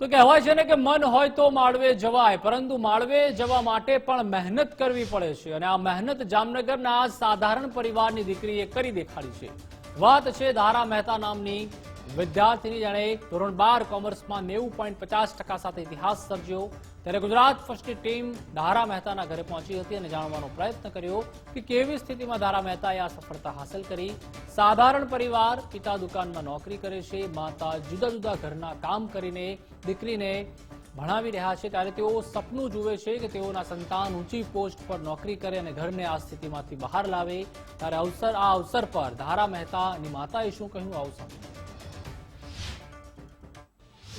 તો કહેવાય છે ને કે મન હોય તો માળવે જવાય, પરંતુ માળવે જવા માટે પણ મહેનત કરવી પડે છે. અને આ મહેનત જામનગરના સાધારણ પરિવારની દીકરીએ કરી દેખાડી છે. વાત છે ધારા મહેતા નામની વિદ્યાર્થીની જાણે ધોરણ બાર કોમર્સમાં નેવું પોઈન્ટ પચાસ ટકા સાથે ઇતિહાસ સર્જ્યો. ત્યારે ગુજરાત ફર્સ્ટની ટીમ ધારા મહેતાના ઘરે પહોંચી હતી અને જાણવાનો પ્રયત્ન કર્યો કે કેવી સ્થિતિમાં ધારા મહેતાએ આ સફળતા હાંસલ કરી. સાધારણ પરિવાર, પિતા દુકાનમાં નોકરી કરે છે, માતા જુદા જુદા ઘરના કામ કરીને દીકરીને ભણાવી રહ્યા છે. ત્યારે તેઓ સપનું જુએ છે કે તેઓના સંતાન ઊંચી પોસ્ટ પર નોકરી કરે અને ઘરને આ સ્થિતિમાંથી બહાર લાવે. ત્યારે અવસર આ અવસર પર ધારા મહેતાની માતાએ શું કહ્યું? આવું સાંભળો.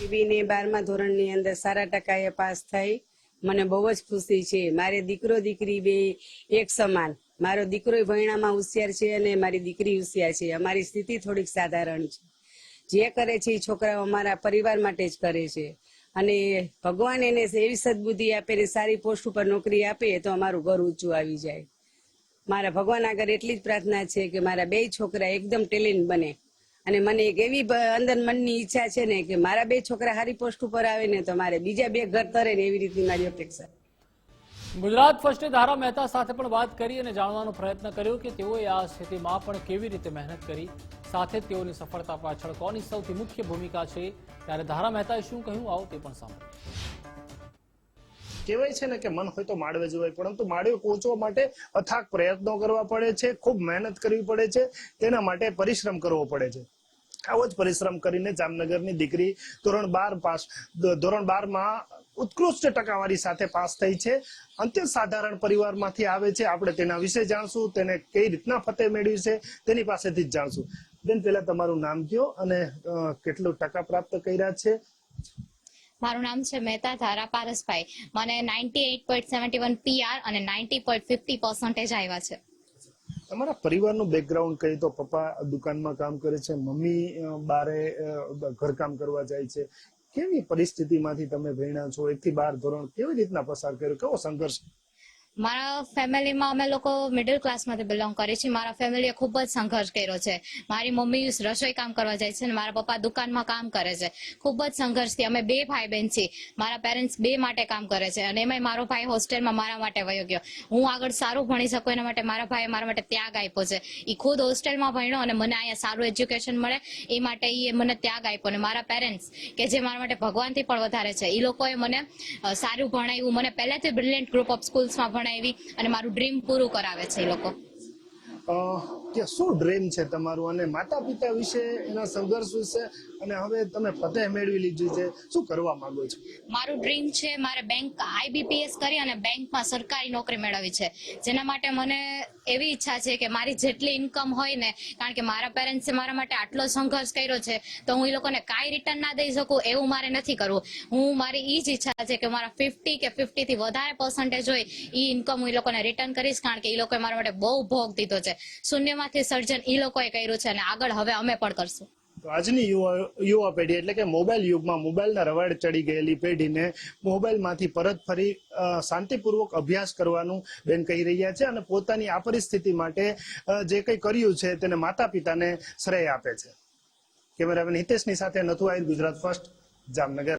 ને બારમા ધોરણની અંદર સારા ટકાએ પાસ થઈ. મને બહુ જ ખુશી છે. મારે દીકરો, દીકરી બે એક સમાન. મારો દીકરો ભણામાં હોશિયાર છે અને મારી દીકરી હોશિયાર છે. અમારી સ્થિતિ થોડીક સાધારણ છે. જે કરે છે એ છોકરાઓ અમારા પરિવાર માટે જ કરે છે. અને ભગવાન એને એવી સદબુદ્ધિ આપે ને સારી પોસ્ટ ઉપર નોકરી આપે તો અમારું ઘર ઊંચું આવી જાય. મારા ભગવાન આગળ એટલી જ પ્રાર્થના છે કે મારા બે છોકરા એકદમ ટેલેન્ટ બને. અને મને એક એવી અંદર મનની ઈચ્છા છે ને કે મારા બે છોકરા હારી પોસ્ટ ઉપર આવે ને તો મારે બીજા બે ઘર તરે ને એવી રીતની મારી અપેક્ષા. ગુજરાત ફર્સ્ટે ધારા મહેતા સાથે પણ વાત કરી અને જાણવાનો પ્રયત્ન કર્યો કે તેઓએ આ સ્થિતિમાં પણ કેવી રીતે મહેનત કરી. સાથે તેઓની સફળતા પાછળ કોની સૌથી મુખ્ય ભૂમિકા છે? ત્યારે ધારા મહેતાએ શું કહ્યું? આવો તે પણ સાંભળો. કહેવાય છે ને કે મન હોય તો માળવે જવાય પરંતુ માળવે પહોંચવા માટે અથાક પ્રયત્નો કરવા પડે છે ખૂબ મહેનત કરવી પડે છે તેના માટે પરિશ્રમ કરવો પડે છે. આવો જ પરિશ્રમ કરીને જામનગરની દીકરી ધોરણ બાર પાસ ધોરણ બારમાં ઉત્કૃષ્ટ ટકાવારી સાથે પાસ થઈ છે. અંત્ય સાધારણ પરિવારમાંથી આવે છે. આપણે તેના વિશે જાણશું, તેને કઈ રીતના ફતેહ મેળવી છે, તેની પાસેથી જ જાણશું. બેન, પહેલા તમારું નામ કયો અને કેટલું ટકા પ્રાપ્ત કર્યા છે? મારું નામ છે મહેતા ધારા પારસભાઈ. મને ninety eight point seventy one P R ninety point fifty percentage આવ્યા છે. તમારા પરિવારનું બેકગ્રાઉન્ડ કહી તો પપ્પા દુકાનમાં કામ કરે છે, મમ્મી બારે ઘરકામ કરવા જાય છે. કેવી પરિસ્થિતિમાંથી તમે ભણ્યા છો? એક થી બાર ધોરણ કેવી રીતના પસાર કર્યો? કેવો સંઘર્ષ? મારા ફેમિલીમાં અમે લોકો મિડલ ક્લાસમાંથી બિલોંગ કરીએ છીએ. મારા ફેમિલીએ ખૂબ જ સંઘર્ષ કર્યો છે. મારી મમ્મી રસોઈ કામ કરવા જાય છે અને મારા પપ્પા દુકાનમાં કામ કરે છે. ખૂબ જ સંઘર્ષથી અમે બે ભાઈ બહેન છીએ. મારા પેરેન્ટ્સ બે માટે કામ કરે છે અને એમાંય મારો ભાઈ હોસ્ટેલમાં મારા માટે વયો ગયો. હું આગળ સારું ભણી શકું એના માટે મારા ભાઈએ મારા માટે ત્યાગ આપ્યો છે. એ ખુદ હોસ્ટેલમાં ભણ્યો અને મને અહીંયા સારું એજ્યુકેશન મળે. એ માટે એ મને ત્યાગ આપ્યો અને મારા પેરેન્ટ્સ કે જે મારા માટે ભગવાનથી પણ વધારે છે એ લોકોએ મને સારું ભણાવ્યું. મને પહેલેથી બ્રિલિયન્ટ ગ્રુપ ઓફ સ્કૂલ્સમાં ભણાવી અને મારું ડ્રીમ પૂરું કરાવે છે એ લોકો. કે શું ડ્રીમ છે તમારું અને માતા પિતા વિશે, એના સંઘર્ષ વિશે અને હવે તમે ફતેહ મેળવી લીધી છે, શું કરવા માંગો છો? મારું ડ્રીમ છે, મારે બેંક આઈબીપીએસ કરી અને બેંકમાં સરકારી નોકરી મેળવવી છે. જેના માટે મને એવી ઈચ્છા છે કે મારી જેટલી ઇન્કમ હોય ને, કારણ કે મારા પેરેન્ટ્સે મારા માટે આટલો સંઘર્ષ કર્યો છે, તો હું એ લોકોને કાંઈ રિટર્ન ના દઈ શકું, એવું મારે નથી કરવું. હું, મારી એ જ ઈચ્છા છે કે મારા ફિફ્ટી કે ફિફ્ટીથી વધારે પર્સન્ટેજ હોય એ ઇન્કમ હું એ લોકોને રિટર્ન કરીશ, કારણ કે એ લોકોએ મારા માટે બહુ ભોગ દીધો છે. શૂન્યમાંથી સર્જન એ લોકોએ કર્યું છે અને આગળ હવે અમે પણ કરશું. આજની યુવા યુવા પેઢી એટલે કે મોબાઈલ યુગમાં મોબાઈલના રવાડ ચડી ગયેલી પેઢીને મોબાઈલમાંથી પરત ફરી શાંતિપૂર્વક અભ્યાસ કરવાનું બેન કહી રહ્યા છે અને પોતાની આ પરિસ્થિતિ માટે જે કંઈ કર્યું છે તેને માતા પિતાને શ્રેય આપે છે. કેમેરામેન હિતેશની સાથે નથુ આહિર, ગુજરાત ફર્સ્ટ, જામનગર.